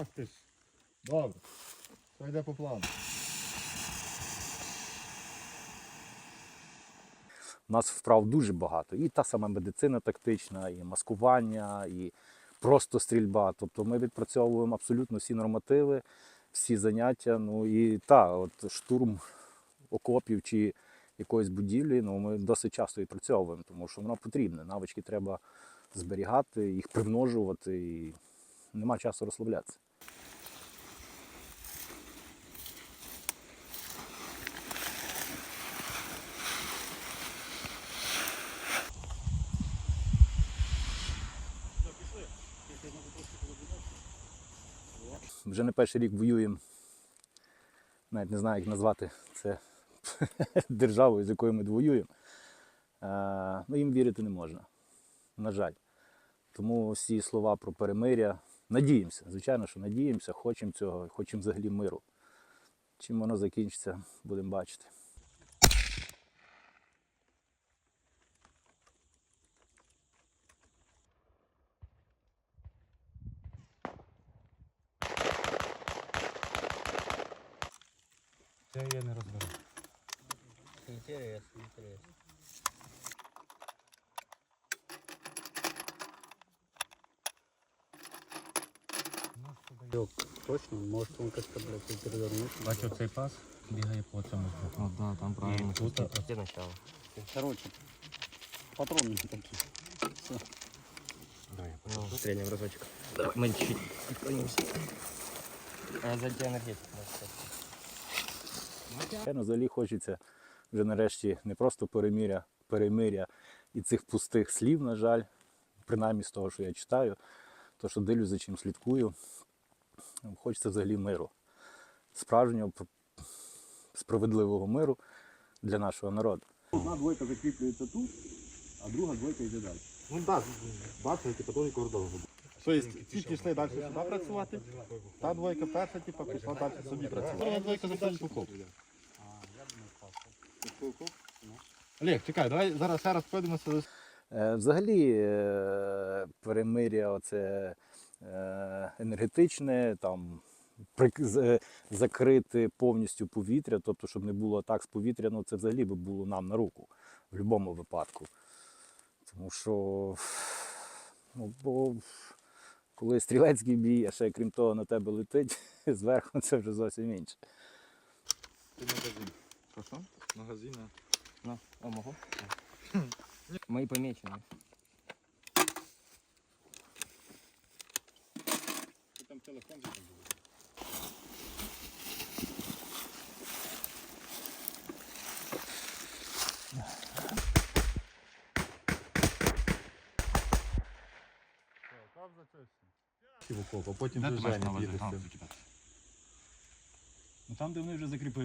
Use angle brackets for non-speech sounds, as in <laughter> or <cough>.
Ах ти ж. Добре. Все йде по плану. У нас вправ дуже багато. І та сама медицина тактична, і маскування, і просто стрільба. Тобто ми відпрацьовуємо абсолютно всі нормативи, всі заняття. Ну і та, от штурм окопів чи якоїсь будівлі, ну ми досить часто відпрацьовуємо, тому що воно потрібне. Навички треба зберігати, їх примножувати, і нема часу розслаблятися. Вже не перший рік воюємо. Навіть не знаю, як назвати це <laughs> державою, з якою ми воюємо. Е, Ну, їм вірити не можна. На жаль. Тому всі слова про перемиря. Надіємося, звичайно, що надіємося, хочемо цього, хочемо взагалі миру. Чим воно закінчиться, будемо бачити. Це я не розберу. Интересно, интересно. Точно, может он как-то, блядь, перевернуть. Бачу, цей пас бігає по цьому. Ну да, там правильно. І тут А где начало? Короче, патроны такие. Ну, средний разочек. Давай, мы чуть-чуть отклонимся. А за энергетик. Звичайно, взагалі хочеться вже нарешті не просто перемиря, перемиря і цих пустих слів, на жаль, принаймні з того, що я читаю, то, що дивлюсь, за чим слідкую. Хочеться взагалі миру. Справжнього справедливого миру для нашого народу. Одна двойка закріплюється тут, а друга двойка йде далі. Ну так, бачите, типу, теж кордон. Тобто ці пішли далі сюди працювати, та двойка перша, типу, пішла далі собі працювати. Друга двойка в окоп. Олег, чекай, давай зараз ще раз пройдемося. Е, Взагалі, е, перемиря оце е, енергетичне, там закрити повністю повітря, тобто, щоб не було атак з повітря, ну це взагалі би було нам на руку в будь-якому випадку. Тому що, ну, бо коли стрілецький бій, а ще крім того на тебе летить <laughs> зверху, це вже зовсім інше. Магазин. Що? Магазин. Ну, о, могу. <laughs> Мои помечены. Там телефон в окоп, а потім Де ти вже маєш на Женя увазі? їде з А, цим. зачекай. Ну там, де вони вже закріпили.